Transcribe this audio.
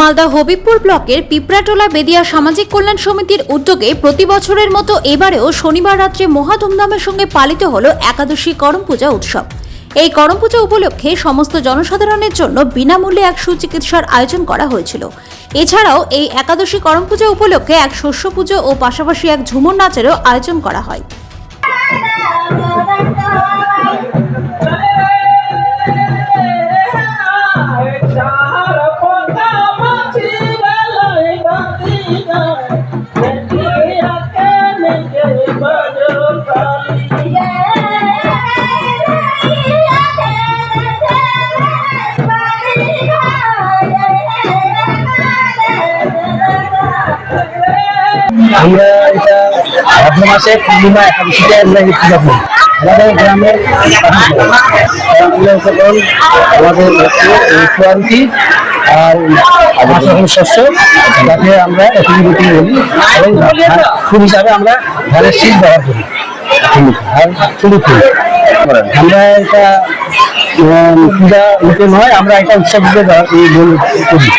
মালদা হবিবপুর ব্লকের পিপরাটোলা বেদিয়া সামাজিক কল্যাণ সমিতির উদ্যোগে প্রতি বছরের মতো এবারেও শনিবার রাত্রে মহা ধুমধামের সঙ্গে পালিত হল একাদশী করম পূজা উৎসব। এই করম পূজা উপলক্ষে সমস্ত জনসাধারণের জন্য বিনামূল্যে এক সুচিকিৎসার আয়োজন করা হয়েছিল। এছাড়াও এই একাদশী করম পূজা উপলক্ষে এক শস্য পুজো ও পাশাপাশি এক ঝুমুর নাচেরও আয়োজন করা হয়। আমরা এটা ভাদ্র মাসে পূর্ণিমা একাদশীতে আমরা এই পূজা করি। আমাদের গ্রামের উপকরণ আমাদের এই আর আবাসন শস্য যাতে আমরা একুবিটি বলি, এবং ফুল হিসাবে আমরা ধানের শীত ব্যবহার করি। ফুল। আমরা এটা পূজা নয়, আমরা এটা উৎসব করি।